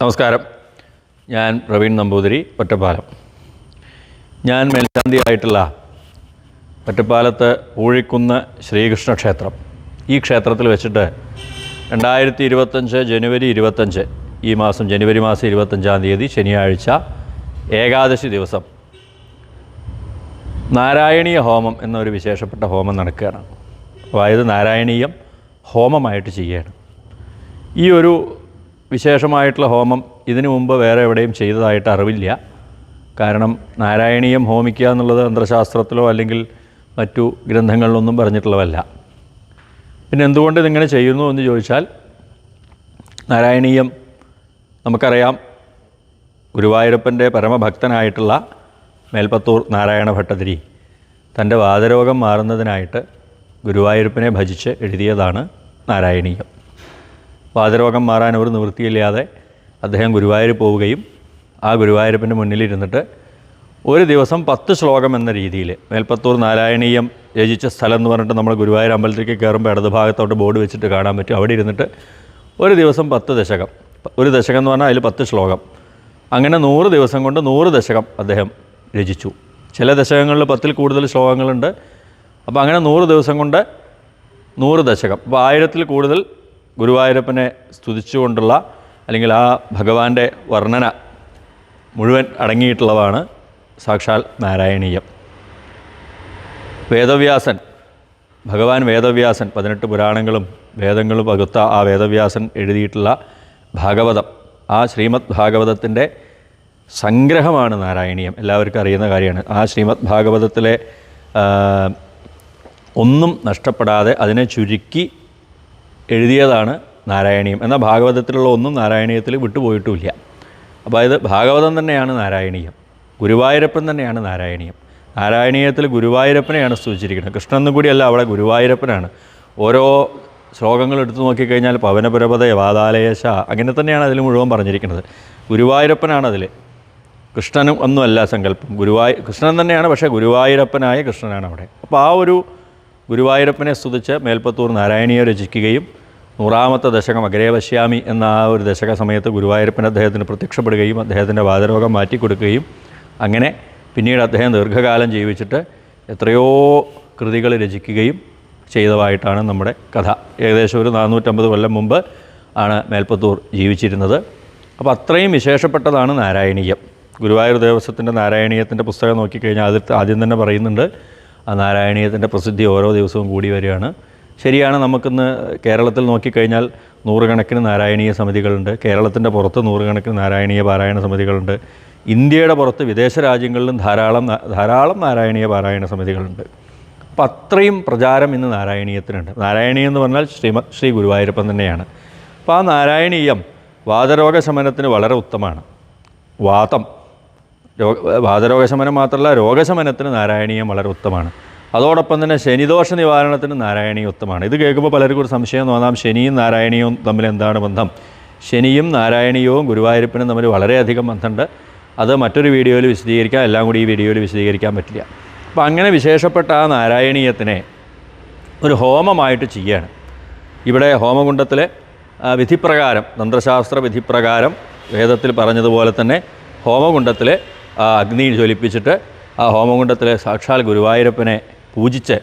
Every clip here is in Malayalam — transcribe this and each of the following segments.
നമസ്കാരം. ഞാൻ പ്രവീൺ നമ്പൂതിരി ഒറ്റപ്പാലം. ഞാൻ മേൽശാന്തിയായിട്ടുള്ള ഒറ്റപ്പാലത്ത് പൂഴിക്കുന്ന് ശ്രീകൃഷ്ണ ക്ഷേത്രം. ഈ ക്ഷേത്രത്തിൽ വെച്ചിട്ട് രണ്ടായിരത്തി ഇരുപത്തഞ്ച് ജനുവരി ഇരുപത്തഞ്ച് ഈ മാസം ജനുവരി മാസം ഇരുപത്തഞ്ചാം തീയതി ശനിയാഴ്ച ഏകാദശി ദിവസം നാരായണീയ ഹോമം എന്നൊരു വിശേഷപ്പെട്ട ഹോമം നടക്കുകയാണ്. അതായത് നാരായണീയം ഹോമമായിട്ട് ചെയ്യുകയാണ്. ഈ ഒരു വിശേഷമായിട്ടുള്ള ഹോമം ഇതിനു മുമ്പ് വേറെ എവിടെയും ചെയ്തതായിട്ട് അറിവില്ല. കാരണം നാരായണീയം ഹോമിക്കുക എന്നുള്ളത് തന്ത്രശാസ്ത്രത്തിലോ അല്ലെങ്കിൽ മറ്റു ഗ്രന്ഥങ്ങളിലൊന്നും പറഞ്ഞിട്ടുള്ളതല്ല. പിന്നെ എന്തുകൊണ്ട് ഇതിങ്ങനെ ചെയ്യുന്നു എന്ന് ചോദിച്ചാൽ നാരായണീയം നമുക്കറിയാം ഗുരുവായൂരപ്പന്റെ പരമഭക്തനായിട്ടുള്ള മേൽപ്പത്തൂർ നാരായണ ഭട്ടതിരി തന്റെ വാതരോഗം മാറുന്നതിനായിട്ട് ഗുരുവായൂരപ്പനെ ഭജിച്ച് എഴുതിയതാണ് നാരായണീയം. വാതരോഗം മാറാൻ ഒരു നിവൃത്തിയില്ലാതെ അദ്ദേഹം ഗുരുവായൂർ പോവുകയും ആ ഗുരുവായൂരപ്പന്റെ മുന്നിലിരുന്നിട്ട് ഒരു ദിവസം പത്ത് ശ്ലോകം എന്ന രീതിയിൽ മേൽപ്പത്തൂർ നാരായണീയം രചിച്ച സ്ഥലം എന്ന് പറഞ്ഞിട്ട് നമ്മൾ ഗുരുവായൂർ അമ്പലത്തിലേക്ക് കയറുമ്പോൾ ഇടത് ഭാഗത്തോട്ട് ബോർഡ് വെച്ചിട്ട് കാണാൻ പറ്റും. അവിടെ ഇരുന്നിട്ട് ഒരു ദിവസം പത്ത് ദശകം. ഒരു ദശകം എന്ന് പറഞ്ഞാൽ അതിൽ പത്ത് ശ്ലോകം. അങ്ങനെ നൂറ് ദിവസം കൊണ്ട് നൂറ് ദശകം അദ്ദേഹം രചിച്ചു. ചില ദശകങ്ങളിൽ പത്തിൽ കൂടുതൽ ശ്ലോകങ്ങളുണ്ട്. അപ്പോൾ അങ്ങനെ നൂറ് ദിവസം കൊണ്ട് നൂറ് ദശകം. അപ്പോൾ ആയിരത്തിൽ കൂടുതൽ ഗുരുവായൂരപ്പനെ സ്തുതിച്ചുകൊണ്ടുള്ള അല്ലെങ്കിൽ ആ ഭഗവാന്റെ വർണന മുഴുവൻ അടങ്ങിയിട്ടുള്ളതാണ് സാക്ഷാൽ നാരായണീയം. വേദവ്യാസൻ ഭഗവാൻ വേദവ്യാസൻ പതിനെട്ട് പുരാണങ്ങളും വേദങ്ങളും പകുത്ത ആ വേദവ്യാസൻ എഴുതിയിട്ടുള്ള ഭാഗവതം. ആ ശ്രീമദ് ഭാഗവതത്തിന്റെ സംഗ്രഹമാണ് നാരായണീയം. എല്ലാവർക്കും അറിയുന്ന കാര്യമാണ്. ആ ശ്രീമദ് ഭാഗവതത്തിലെ ഒന്നും നഷ്ടപ്പെടാതെ അതിനെ ചുരുക്കി എഴുതിയതാണ് നാരായണീയം. എന്നാൽ ഭാഗവതത്തിലുള്ള ഒന്നും നാരായണീയത്തിൽ വിട്ടുപോയിട്ടുമില്ല. അപ്പോൾ ഇത് ഭാഗവതം തന്നെയാണ് നാരായണീയം. ഗുരുവായൂരപ്പൻ തന്നെയാണ് നാരായണീയം. നാരായണീയത്തിൽ ഗുരുവായൂരപ്പനെയാണ് സ്തുതിച്ചിരിക്കുന്നത്. കൃഷ്ണനും കൂടിയല്ല അവിടെ ഗുരുവായൂരപ്പനാണ്. ഓരോ ശ്ലോകങ്ങൾ എടുത്തു നോക്കിക്കഴിഞ്ഞാൽ പവനപുരപത വാതാലയശ അങ്ങനെ തന്നെയാണ് അതിൽ മുഴുവൻ പറഞ്ഞിരിക്കുന്നത്. ഗുരുവായൂരപ്പനാണ് അതിൽ. കൃഷ്ണനും ഒന്നുമല്ല സങ്കല്പം. ഗുരുവായൂർ കൃഷ്ണൻ തന്നെയാണ് പക്ഷേ ഗുരുവായൂരപ്പനായ കൃഷ്ണനാണ് അവിടെ. അപ്പോൾ ആ ഒരു ഗുരുവായൂരപ്പനെ സ്തുതിച്ച് മേൽപ്പത്തൂർ നാരായണീയ രചിക്കുകയും നൂറാമത്തെ ദശകം അഗ്രേവശ്യാമി എന്ന ആ ഒരു ദശക സമയത്ത് ഗുരുവായൂരപ്പൻ അദ്ദേഹത്തിന് പ്രത്യക്ഷപ്പെടുകയും അദ്ദേഹത്തിന്റെ വാതരോഗം മാറ്റിക്കൊടുക്കുകയും അങ്ങനെ പിന്നീട് അദ്ദേഹം ദീർഘകാലം ജീവിച്ചിട്ട് എത്രയോ കൃതികൾ രചിക്കുകയും ചെയ്തതായിട്ടാണ് നമ്മുടെ കഥ. ഏകദേശം ഒരു നാനൂറ്റമ്പത് കൊല്ലം മുമ്പ് ആണ് മേൽപ്പത്തൂർ ജീവിച്ചിരുന്നത്. അപ്പോൾ അത്രയും വിശേഷപ്പെട്ടതാണ് നാരായണീയം. ഗുരുവായൂർ ദേവസ്വത്തിന്റെ നാരായണീയത്തിന്റെ പുസ്തകം നോക്കിക്കഴിഞ്ഞാൽ അതിൽ ആദ്യം തന്നെ പറയുന്നുണ്ട് ആ നാരായണീയത്തിന്റെ പ്രസിദ്ധി ഓരോ ദിവസവും കൂടി വരികയാണ്. ശരിയാണ് നമുക്കിന്ന് കേരളത്തിൽ നോക്കിക്കഴിഞ്ഞാൽ നൂറുകണക്കിന് നാരായണീയ സമിതികളുണ്ട്. കേരളത്തിന്റെ പുറത്ത് നൂറുകണക്കിന് നാരായണീയ പാരായണ സമിതികളുണ്ട്. ഇന്ത്യയുടെ പുറത്ത് വിദേശ രാജ്യങ്ങളിലും ധാരാളം ധാരാളം നാരായണീയ പാരായണ സമിതികളുണ്ട്. അപ്പം അത്രയും പ്രചാരം ഇന്ന് നാരായണീയത്തിനുണ്ട്. നാരായണീയം എന്ന് പറഞ്ഞാൽ ശ്രീമ ശ്രീ ഗുരുവായൂരപ്പൻ തന്നെയാണ്. അപ്പോൾ ആ നാരായണീയം വാതരോഗ ശമനത്തിന് വളരെ ഉത്തമമാണ്. വാതം രോഗ വാതരോഗശമനം മാത്രമല്ല രോഗശമനത്തിന് നാരായണീയം വളരെ ഉത്തമമാണ്. അതോടൊപ്പം തന്നെ ശനിദോഷ നിവാരണത്തിന് നാരായണീയം ഉത്തമമാണ്. ഇത് കേൾക്കുമ്പോൾ പലർക്കും ഒരു സംശയം തോന്നാം ശനിയും നാരായണീയവും തമ്മിൽ എന്താണ് ബന്ധം? ശനിയും നാരായണീയവും ഗുരുവായൂരപ്പനും തമ്മിൽ വളരെയധികം ബന്ധമുണ്ട്. അത് മറ്റൊരു വീഡിയോയിൽ വിശദീകരിക്കാം എല്ലാം കൂടി ഈ വീഡിയോയിൽ വിശദീകരിക്കാൻ പറ്റില്ല. അപ്പോൾ അങ്ങനെ വിശേഷപ്പെട്ട ആ നാരായണീയത്തിനെ ഒരു ഹോമമായിട്ട് ചെയ്യുകയാണ്. ഇവിടെ ഹോമകുണ്ടത്തിലെ വിധിപ്രകാരം തന്ത്രശാസ്ത്ര വിധിപ്രകാരം വേദത്തിൽ പറഞ്ഞതുപോലെ തന്നെ ഹോമകുണ്ടത്തിലെ അഗ്നിയിൽ ജ്വലിപ്പിച്ചിട്ട് ആ ഹോമകുണ്ടത്തിലെ സാക്ഷാൽ ഗുരുവായൂരപ്പനെ പൂജിച്ച്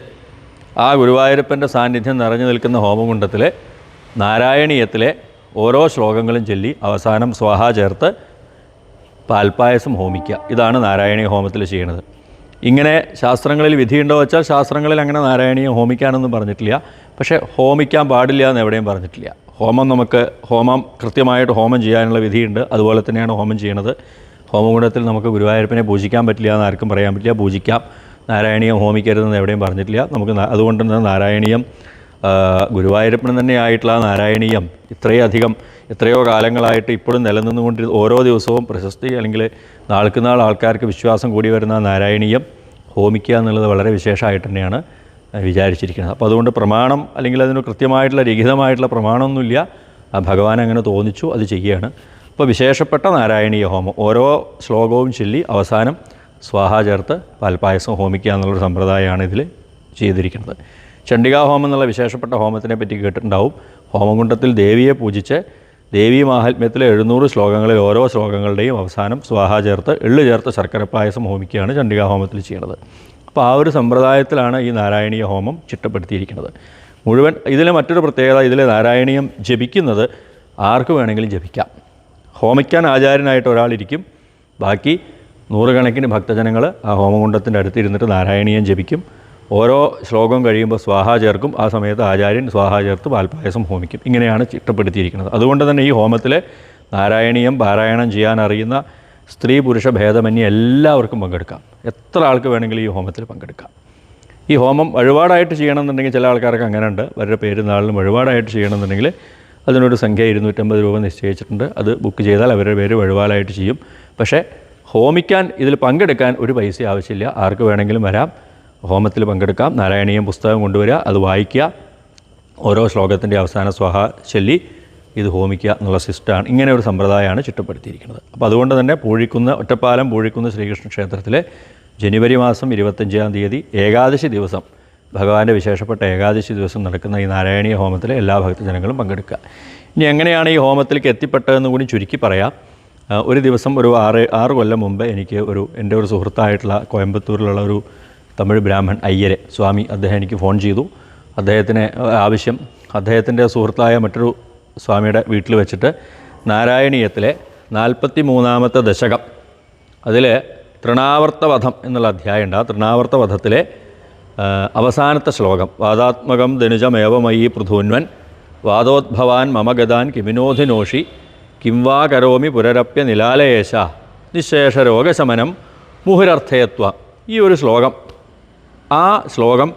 ആ ഗുരുവായൂരപ്പന്റെ സാന്നിധ്യം നിറഞ്ഞു നിൽക്കുന്ന ഹോമകുണ്ടത്തിലെ നാരായണീയത്തിലെ ഓരോ ശ്ലോകങ്ങളും ചൊല്ലി അവസാനം സ്വാഹ ചേർത്ത് പാൽപ്പായസം ഹോമിക്കുക. ഇതാണ് നാരായണീയ ഹോമത്തിൽ ചെയ്യുന്നത്. ഇങ്ങനെ ശാസ്ത്രങ്ങളിൽ വിധിയുണ്ടോ വെച്ചാൽ ശാസ്ത്രങ്ങളിൽ അങ്ങനെ നാരായണീയം ഹോമിക്കാനൊന്നും പറഞ്ഞിട്ടില്ല. പക്ഷേ ഹോമിക്കാൻ പാടില്ല എന്ന് എവിടെയും പറഞ്ഞിട്ടില്ല. ഹോമം നമുക്ക് ഹോമം കൃത്യമായിട്ട് ഹോമം ചെയ്യാനുള്ള വിധിയുണ്ട്. അതുപോലെ തന്നെയാണ് ഹോമം ചെയ്യണത് ഹോമകുണ്ടത്തിൽ നമുക്ക് ഗുരുവായൂരപ്പനെ പൂജിക്കാൻ പറ്റില്ല എന്ന് ആർക്കും പറയാൻ പറ്റില്ല. പൂജിക്കാം. നാരായണീയം ഹോമിക്കരുതെന്ന് എവിടെയും പറഞ്ഞിട്ടില്ല. നമുക്ക് അതുകൊണ്ട് തന്നെ നാരായണീയം ഗുരുവായൂരപ്പന് തന്നെയായിട്ടുള്ള നാരായണീയം ഇത്രയധികം എത്രയോ കാലങ്ങളായിട്ട് ഇപ്പോഴും നിലനിന്നുകൊണ്ട് ഓരോ ദിവസവും പ്രശസ്തി അല്ലെങ്കിൽ നാൾക്ക് നാൾ ആൾക്കാർക്ക് വിശ്വാസം കൂടി വരുന്ന നാരായണീയം ഹോമിക്കുക എന്നുള്ളത് വളരെ വിശേഷമായിട്ട് തന്നെയാണ് വിചാരിച്ചിരിക്കുന്നത്. അപ്പോൾ അതുകൊണ്ട് പ്രമാണം അല്ലെങ്കിൽ അതിന് കൃത്യമായിട്ടുള്ള രഹിതമായിട്ടുള്ള പ്രമാണമൊന്നുമില്ല. ഭഗവാൻ അങ്ങനെ തോന്നിച്ചു അത് ചെയ്യുകയാണ്. അപ്പോൾ വിശേഷപ്പെട്ട നാരായണീയ ഹോമം. ഓരോ ശ്ലോകവും ചൊല്ലി അവസാനം സ്വാഹ ചേർത്ത് പാൽപ്പായസം ഹോമിക്കുക എന്നുള്ളൊരു സമ്പ്രദായമാണ് ഇതിൽ ചെയ്തിരിക്കുന്നത്. ചണ്ഡികാ ഹോമം എന്നുള്ള വിശേഷപ്പെട്ട ഹോമത്തിനെ പറ്റി കേട്ടിട്ടുണ്ടാവും. ഹോമകുണ്ടത്തിൽ ദേവിയെ പൂജിച്ച് ദേവി മാഹാത്മ്യത്തിലെ എഴുന്നൂറ് ശ്ലോകങ്ങളിൽ ഓരോ ശ്ലോകങ്ങളുടെയും അവസാനം സ്വാഹ ചേർത്ത് എള്ളു ചേർത്ത് ശർക്കര പായസം ഹോമിക്കുകയാണ് ചണ്ഡികാ ഹോമത്തിൽ ചെയ്യുന്നത് അപ്പോൾ ആ ഒരു സമ്പ്രദായത്തിലാണ് ഈ നാരായണീയ ഹോമം ചിട്ടപ്പെടുത്തിയിരിക്കുന്നത്. മുഴുവൻ ഇതിലെ മറ്റൊരു പ്രത്യേകത ഇതിലെ നാരായണീയം ജപിക്കുന്നത് ആർക്ക് വേണമെങ്കിലും ജപിക്കാം. ഹോമിക്കാൻ ആചാര്യനായിട്ട് ഒരാളിരിക്കും. ബാക്കി നൂറുകണക്കിന് ഭക്തജനങ്ങൾ ആ ഹോമകുണ്ടത്തിന്റെ അടുത്ത് ഇരുന്നിട്ട് നാരായണീയം ജപിക്കും. ഓരോ ശ്ലോകം കഴിയുമ്പോൾ സ്വാഹ ചേർക്കും. ആ സമയത്ത് ആചാര്യൻ സ്വാഹ ചേർത്ത് പാൽപ്പായസം ഹോമിക്കും. ഇങ്ങനെയാണ് ചിട്ടപ്പെടുത്തിയിരിക്കുന്നത്. അതുകൊണ്ട് തന്നെ ഈ ഹോമത്തിൽ നാരായണീയം പാരായണം ചെയ്യാൻ അറിയുന്ന സ്ത്രീ പുരുഷ ഭേദമന്യേ എല്ലാവർക്കും പങ്കെടുക്കാം. എത്ര ആൾക്ക് വേണമെങ്കിലും ഈ ഹോമത്തിൽ പങ്കെടുക്കാം. ഈ ഹോമം വഴിപാടായിട്ട് ചെയ്യണമെന്നുണ്ടെങ്കിൽ ചില ആൾക്കാർക്ക് അങ്ങനെ ഉണ്ട് അവരുടെ പേരുന്നാളിലും വഴിപാടായിട്ട് ചെയ്യണമെന്നുണ്ടെങ്കിൽ അതിനൊരു സംഖ്യ ഇരുന്നൂറ്റമ്പത് രൂപ നിശ്ചയിച്ചിട്ടുണ്ട്. അത് ബുക്ക് ചെയ്താൽ അവരുടെ പേര് വഴുവാലായിട്ട് ചെയ്യും. പക്ഷേ ഹോമിക്കാൻ ഇതിൽ പങ്കെടുക്കാൻ ഒരു പൈസ ആവശ്യമില്ല. ആർക്ക് വേണമെങ്കിലും വരാം. ഹോമത്തിൽ പങ്കെടുക്കാം. നാരായണീയം പുസ്തകം കൊണ്ടുവരിക. അത് വായിക്കുക. ഓരോ ശ്ലോകത്തിന്റെ അവസാന സ്വഹ ചൊല്ലി ഇത് ഹോമിക്കുക എന്നുള്ള സിസ്റ്റമാണ് ഇങ്ങനെ ഒരു സമ്പ്രദായമാണ് ചിട്ടപ്പെടുത്തിയിരിക്കുന്നത് അപ്പോൾ അതുകൊണ്ട് തന്നെ പൂഴിക്കുന്ന ഒറ്റപ്പാലം പൂഴിക്കുന്ന ശ്രീകൃഷ്ണ ക്ഷേത്രത്തിലെ ജനുവരി മാസം ഇരുപത്തഞ്ചാം തീയതി ഏകാദശി ദിവസം ഭഗവാന്റെ വിശേഷപ്പെട്ട ഏകാദശി ദിവസം നടക്കുന്ന ഈ നാരായണീയ ഹോമത്തിൽ എല്ലാ ഭക്തജനങ്ങളും പങ്കെടുക്കുക. ഇനി എങ്ങനെയാണ് ഈ ഹോമത്തിലേക്ക് എത്തിപ്പെട്ടതെന്ന് കൂടി ചുരുക്കി പറയാം. ഒരു ദിവസം ഒരു ആറ് ആറ് കൊല്ലം മുമ്പ് എനിക്ക് ഒരു എന്റെ ഒരു സുഹൃത്തായിട്ടുള്ള കോയമ്പത്തൂരിലുള്ള ഒരു തമിഴ് ബ്രാഹ്മൺ അയ്യരെ സ്വാമി അദ്ദേഹം എനിക്ക് ഫോൺ ചെയ്തു. അദ്ദേഹത്തിന് ആവശ്യം. അദ്ദേഹത്തിന്റെ സുഹൃത്തായ മറ്റൊരു സ്വാമിയുടെ വീട്ടിൽ വെച്ചിട്ട് നാരായണീയത്തിലെ നാൽപ്പത്തി മൂന്നാമത്തെ ദശകം അതിൽ തൃണാവർത്തവധം എന്നുള്ള അധ്യായമുണ്ട് ആ തൃണാവർത്തവധത്തിലെ അവസാനത്തെ ശ്ലോകം. വാദാത്മകം ധനുജമേവമയി പൃഥൂന്വൻ. വാദോദ്ഭവാൻ മമഗതാൻ കിമിനോധിനോഷി. കിംവാ കരോമി പുരരപ്യ നിലാലയേശ. നിശേഷ രോഗശമനം മുഹുരർത്ഥയത്വ. ഈ ഒരു ശ്ലോകം. ആ ശ്ലോകം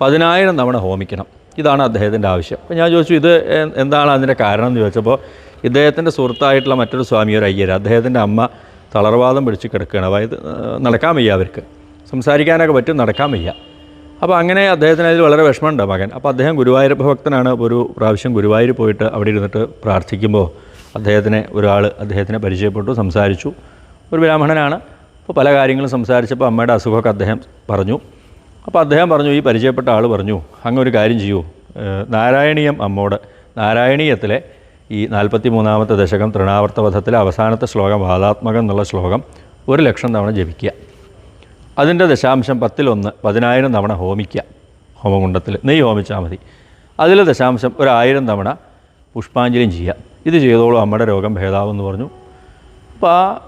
പതിനായിരം തവണ ഹോമിക്കണം. ഇതാണ് അദ്ദേഹത്തിന്റെ ആവശ്യം. അപ്പോൾ ഞാൻ ചോദിച്ചു ഇത് എന്താണ് അതിന്റെ കാരണം എന്ന് ചോദിച്ചപ്പോൾ ഇദ്ദേഹത്തിന്റെ സുഹൃത്തായിട്ടുള്ള മറ്റൊരു സ്വാമി ഒരു അയ്യർ അദ്ദേഹത്തിന്റെ അമ്മ തളർവാദം പിടിച്ച് കിടക്കുകയാണ്. അതായത് നടക്കാൻ വയ്യ അവർക്ക്. സംസാരിക്കാനൊക്കെ പറ്റും നടക്കാൻ വയ്യ. അപ്പോൾ അങ്ങനെ അദ്ദേഹത്തിന് അതിൽ വളരെ വിഷമമുണ്ട് മകൻ. അപ്പോൾ അദ്ദേഹം ഗുരുവായൂർ ഭക്തനാണ്. ഒരു പ്രാവശ്യം ഗുരുവായൂർ പോയിട്ട് അവിടെ ഇരുന്നിട്ട് പ്രാർത്ഥിക്കുമ്പോൾ അദ്ദേഹത്തിനെ ഒരാൾ അദ്ദേഹത്തിനെ പരിചയപ്പെട്ടു സംസാരിച്ചു. ഒരു ബ്രാഹ്മണനാണ്. അപ്പോൾ പല കാര്യങ്ങളും സംസാരിച്ചപ്പോൾ അമ്മയുടെ അസുഖമൊക്കെ അദ്ദേഹം പറഞ്ഞു. അപ്പോൾ അദ്ദേഹം പറഞ്ഞു ഈ പരിചയപ്പെട്ട ആൾ പറഞ്ഞു അങ്ങ് ഒരു കാര്യം ചെയ്യൂ. നാരായണീയം അമ്മോട് നാരായണീയത്തിലെ ഈ നാൽപ്പത്തി മൂന്നാമത്തെ ദശകം തൃണാവർത്തവധത്തിലെ അവസാനത്തെ ശ്ലോകം വാദാത്മകം എന്നുള്ള ശ്ലോകം ഒരു ലക്ഷം തവണ ജപിക്കുക. അതിന്റെ ദശാംശം പത്തിലൊന്ന് പതിനായിരം തവണ ഹോമിക്കുക ഹോമകുണ്ടത്തിൽ. നെയ്യ് ഹോമിച്ചാൽ മതി. അതിൽ ദശാംശം ഒരായിരം തവണ പുഷ്പാഞ്ജലിയും ചെയ്യുക. ഇത് ചെയ്തോളൂ അമ്മയുടെ രോഗം ഭേദാവെന്ന് പറഞ്ഞു. അപ്പോൾ ആ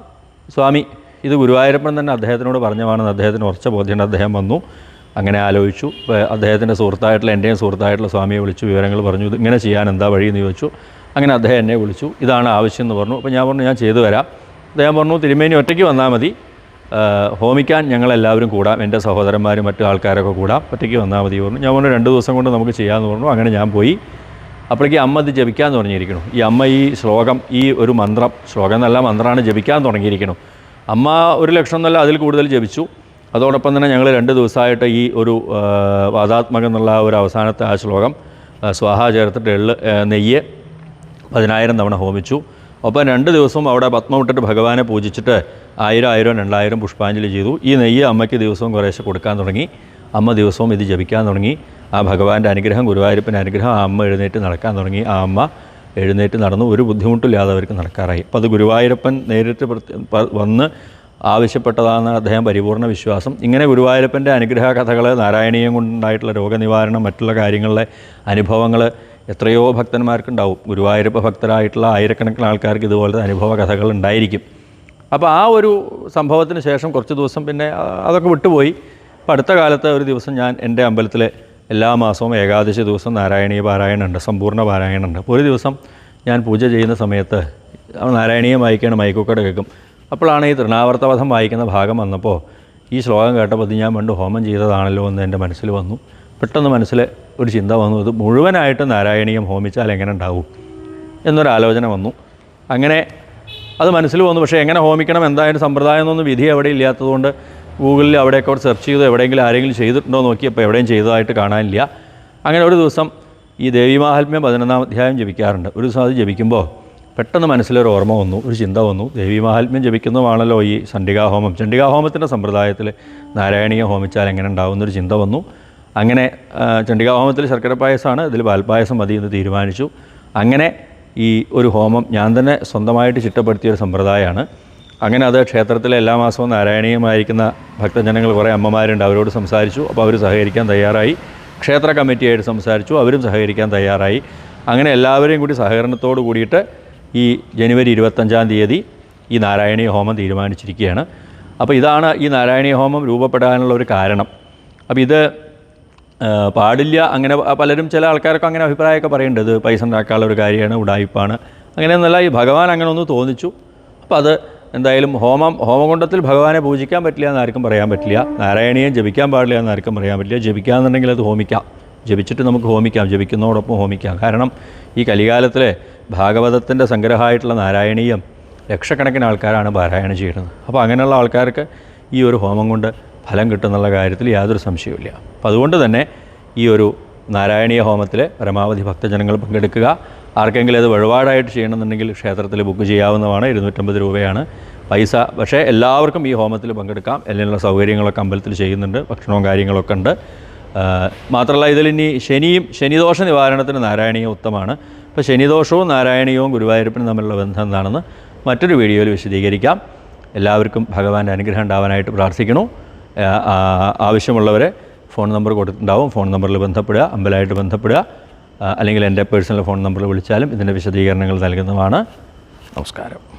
സ്വാമി ഇത് ഗുരുവായൂരപ്പൻ തന്നെ അദ്ദേഹത്തിനോട് പറഞ്ഞവാണെന്ന് അദ്ദേഹത്തിന് ഉറച്ച ബോധ്യമുണ്ട്. അദ്ദേഹം വന്നു അങ്ങനെ ആലോചിച്ചു. അദ്ദേഹത്തിന്റെ സുഹൃത്തായിട്ടുള്ള എന്റെയും സുഹൃത്തായിട്ടുള്ള സ്വാമിയെ വിളിച്ചു വിവരങ്ങൾ പറഞ്ഞു ഇത് ഇങ്ങനെ ചെയ്യാൻ എന്താ വഴി എന്ന് ചോദിച്ചു. അങ്ങനെ അദ്ദേഹം എന്നെ വിളിച്ചു. ഇതാണ് ആവശ്യം എന്ന് പറഞ്ഞു. അപ്പോൾ ഞാൻ പറഞ്ഞു ഞാൻ ചെയ്തു വരാം അദ്ദേഹം പറഞ്ഞു തിരുമേനി ഒറ്റയ്ക്ക് വന്നാൽ മതി. ഹോമിക്കാൻ ഞങ്ങളെല്ലാവരും കൂടാം. എന്റെ സഹോദരന്മാരും മറ്റു ആൾക്കാരൊക്കെ കൂടാം. ഒറ്റയ്ക്ക് വന്നാൽ മതി പറഞ്ഞു. ഞാൻ പറഞ്ഞു രണ്ട് ദിവസം കൊണ്ട് നമുക്ക് ചെയ്യാമെന്ന് പറഞ്ഞു. അങ്ങനെ ഞാൻ പോയി. അപ്പോഴേക്ക് അമ്മ ഇത് ജപിക്കാൻ തുടങ്ങിയിരിക്കണം ഈ അമ്മ ഈ ശ്ലോകം ഈ ഒരു മന്ത്രം ശ്ലോകം എന്നല്ല മന്ത്രമാണ് ജപിക്കാൻ തുടങ്ങിയിരിക്കണം അമ്മ ഒരു ലക്ഷം എന്നല്ല അതിൽ കൂടുതൽ ജപിച്ചു. അതോടൊപ്പം തന്നെ ഞങ്ങൾ രണ്ട് ദിവസമായിട്ട് ഈ ഒരു വാദാത്മകം എന്നുള്ള ഒരു അവസാനത്തെ ആ ശ്ലോകം സ്വാഹ ചേർത്തിട്ട് എള്ള് നെയ്യ് പതിനായിരം തവണ ഹോമിച്ചു. ഒപ്പം രണ്ട് ദിവസവും അവിടെ പത്മമിട്ടിട്ട് ഭഗവാനെ പൂജിച്ചിട്ട് ആയിരം ആയിരം രണ്ടായിരം പുഷ്പാഞ്ജലി ചെയ്തു. ഈ നെയ്യ് അമ്മയ്ക്ക് ദിവസവും കുറേശ്ശെ കൊടുക്കാൻ തുടങ്ങി. അമ്മ ദിവസവും ഇത് ജപിക്കാൻ തുടങ്ങി. ആ ഭഗവാന്റെ അനുഗ്രഹം ഗുരുവായൂരപ്പന്റെ അനുഗ്രഹം ആ അമ്മ എഴുന്നേറ്റ് നടക്കാൻ തുടങ്ങി. ആ അമ്മ എഴുന്നേറ്റ് നടന്നു. ഒരു ബുദ്ധിമുട്ടില്ലാതെ അവർക്ക് നടക്കാറായി. അപ്പോൾ അത് ഗുരുവായൂരപ്പൻ നേരിട്ട് വന്ന് ആവശ്യപ്പെട്ടതാണ് അദ്ദേഹം പരിപൂർണ വിശ്വാസം. ഇങ്ങനെ ഗുരുവായൂരപ്പന്റെ അനുഗ്രഹ കഥകൾ നാരായണീയം കൊണ്ടുണ്ടായിട്ടുള്ള രോഗനിവാരണം മറ്റുള്ള കാര്യങ്ങളിലെ അനുഭവങ്ങൾ എത്രയോ ഭക്തന്മാർക്കുണ്ടാവും. ഗുരുവായൂരപ്പ ഭക്തരായിട്ടുള്ള ആയിരക്കണക്കിന് ആൾക്കാർക്ക് ഇതുപോലത്തെ അനുഭവ കഥകൾ ഉണ്ടായിരിക്കും. അപ്പോൾ ആ ഒരു സംഭവത്തിന് ശേഷം കുറച്ച് ദിവസം പിന്നെ അതൊക്കെ വിട്ടുപോയി. അപ്പോൾ അടുത്ത കാലത്ത് ഒരു ദിവസം ഞാൻ എന്റെ അമ്പലത്തിൽ എല്ലാ മാസവും ഏകാദശി ദിവസം നാരായണീയ പാരായണമുണ്ട് സമ്പൂർണ പാരായണമുണ്ട്. ഒരു ദിവസം ഞാൻ പൂജ ചെയ്യുന്ന സമയത്ത് നാരായണീയം വായിക്കുകയാണ് മൈക്കൂക്കട കേൾക്കും. അപ്പോഴാണ് ഈ തൃണാവർത്തവധം വായിക്കുന്ന ഭാഗം വന്നപ്പോൾ ഈ ശ്ലോകം കേട്ടപ്പോൾ ഞാൻ പണ്ട് ഹോമം ചെയ്തതാണല്ലോ എന്ന് എന്റെ മനസ്സിൽ വന്നു. പെട്ടെന്ന് മനസ്സിൽ ഒരു ചിന്ത വന്നു. ഇത് മുഴുവനായിട്ട് നാരായണീയം ഹോമിച്ചാൽ എങ്ങനെ ഉണ്ടാവും എന്നൊരു ആലോചന വന്നു. അങ്ങനെ അത് മനസ്സിൽ വന്നു. പക്ഷേ എങ്ങനെ ഹോമിക്കണം എന്തായാലും സമ്പ്രദായം എന്നൊന്നും വിധി എവിടെ ഇല്ലാത്തതുകൊണ്ട് ഗൂഗിളിൽ അവിടെയൊക്കെ അവിടെ സെർച്ച് ചെയ്തു എവിടെയെങ്കിലും ആരെങ്കിലും ചെയ്തിട്ടുണ്ടോ നോക്കിയപ്പോൾ എവിടെയും ചെയ്തതായിട്ട് കാണാനില്ല. അങ്ങനെ ഒരു ദിവസം ഈ ദേവീമാഹാത്മ്യം പതിനൊന്നാം അധ്യായം ജപിക്കാറുണ്ട്. ഒരു ദിവസം അത് ജപിക്കുമ്പോൾ പെട്ടെന്ന് മനസ്സിലൊരു ഓർമ്മ വന്നു ഒരു ചിന്ത വന്നു. ദേവി മഹാത്മ്യം ജപിക്കുന്നതുമാണല്ലോ ഈ ചണ്ഡികാഹോമം. ചണ്ഡികാഹോമത്തിന്റെ സമ്പ്രദായത്തിൽ നാരായണീയ ഹോമിച്ചാൽ എങ്ങനെ ഉണ്ടാവുന്നൊരു ചിന്ത വന്നു. അങ്ങനെ ആ, ചണ്ഡികാഹോമത്തിൽ ശർക്കര പായസമാണ്. ഇതിൽ പാൽപ്പായസം മതി എന്ന് തീരുമാനിച്ചു. അങ്ങനെ ഈ ഒരു ഹോമം ഞാൻ തന്നെ സ്വന്തമായിട്ട് ചിട്ടപ്പെടുത്തിയ ഒരു സമ്പ്രദായമാണ്. അങ്ങനെ അത് ക്ഷേത്രത്തിലെ എല്ലാ മാസവും നാരായണീയമായിരിക്കുന്ന ഭക്തജനങ്ങൾ കുറേ അമ്മമാരുണ്ട് അവരോട് സംസാരിച്ചു. അപ്പോൾ അവർ സഹകരിക്കാൻ തയ്യാറായി. ക്ഷേത്ര കമ്മിറ്റിയായിട്ട് സംസാരിച്ചു. അവരും സഹകരിക്കാൻ തയ്യാറായി. അങ്ങനെ എല്ലാവരെയും കൂടി സഹകരണത്തോട് കൂടിയിട്ട് ഈ ജനുവരി ഇരുപത്തഞ്ചാം തീയതി ഈ നാരായണീയ ഹോമം തീരുമാനിച്ചിരിക്കുകയാണ്. അപ്പോൾ ഇതാണ് ഈ നാരായണീയ ഹോമം രൂപപ്പെടാനുള്ള ഒരു കാരണം. അപ്പോൾ ഇത് പാടില്ല. അങ്ങനെ പലരും ചില ആൾക്കാരൊക്കെ അങ്ങനെ അഭിപ്രായമൊക്കെ പറയേണ്ടത് പൈസ ഉണ്ടാക്കാനുള്ള ഒരു കാര്യമാണ് ഉടായിപ്പാണ്. അങ്ങനെയൊന്നല്ല ഈ ഭഗവാൻ അങ്ങനെ ഒന്ന് തോന്നിച്ചു. അപ്പോൾ അത് എന്തായാലും ഹോമം ഹോമകുണ്ടത്തിൽ ഭഗവാനെ പൂജിക്കാൻ പറ്റില്ല എന്ന് ആർക്കും പറയാൻ പറ്റില്ല. നാരായണീയം ജപിക്കാൻ പാടില്ല എന്ന് ആർക്കും പറയാൻ പറ്റില്ല. ജപിക്കാന്നുണ്ടെങ്കിൽ അത് ഹോമിക്കാം. ജപിച്ചിട്ട് നമുക്ക് ഹോമിക്കാം. ജപിക്കുന്നതോടൊപ്പം ഹോമിക്കാം. കാരണം ഈ കലികാലത്തിലെ ഭാഗവതത്തിന്റെ സംഗ്രഹമായിട്ടുള്ള നാരായണീയം ലക്ഷക്കണക്കിന് ആൾക്കാരാണ് പാരായണം ചെയ്യുന്നത്. അപ്പോൾ അങ്ങനെയുള്ള ആൾക്കാർക്ക് ഈ ഒരു ഹോമം കൊണ്ട് ഫലം കിട്ടുന്നുള്ള കാര്യത്തിൽ യാതൊരു സംശയവുമില്ല. അപ്പോൾ അതുകൊണ്ട് തന്നെ ഈ ഒരു നാരായണീയ ഹോമത്തിൽ പരമാവധി ഭക്തജനങ്ങൾ പങ്കെടുക്കുക. ആർക്കെങ്കിലും അത് വഴിപാടായിട്ട് ചെയ്യണമെന്നുണ്ടെങ്കിൽ ക്ഷേത്രത്തിൽ ബുക്ക് ചെയ്യാവുന്നതാണ്. ഇരുന്നൂറ്റമ്പത് രൂപയാണ് പൈസ. പക്ഷേ എല്ലാവർക്കും ഈ ഹോമത്തിൽ പങ്കെടുക്കാം. എല്ലാ സൗകര്യങ്ങളൊക്കെ അമ്പലത്തിൽ ചെയ്യുന്നുണ്ട്. ഭക്ഷണവും കാര്യങ്ങളൊക്കെ ഉണ്ട്. മാത്രമല്ല മാത്രമല്ല ഇനി ശനിയും ശനിദോഷ നിവാരണത്തിന് നാരായണീയം ഉത്തമമാണ്. അപ്പോൾ ശനിദോഷവും നാരായണീയവും ഗുരുവായൂരപ്പനും തമ്മിലുള്ള ബന്ധം എന്താണെന്ന് മറ്റൊരു വീഡിയോയിൽ വിശദീകരിക്കാം. എല്ലാവർക്കും ഭഗവാന്റെ അനുഗ്രഹം ഉണ്ടാവാനായിട്ട് പ്രാർത്ഥിക്കണു ആവശ്യമുള്ളവരെ ഫോൺ നമ്പർ കൊടുത്തിട്ടുണ്ടാവും. ഫോൺ നമ്പറിൽ ബന്ധപ്പെടുക അമ്പലമായിട്ട് ബന്ധപ്പെടുക. അല്ലെങ്കിൽ എന്റെ പേഴ്സണൽ ഫോൺ നമ്പറിൽ വിളിച്ചാലും ഇതിന്റെ വിശദീകരണങ്ങൾ നൽകുന്നതാണ്. നമസ്കാരം.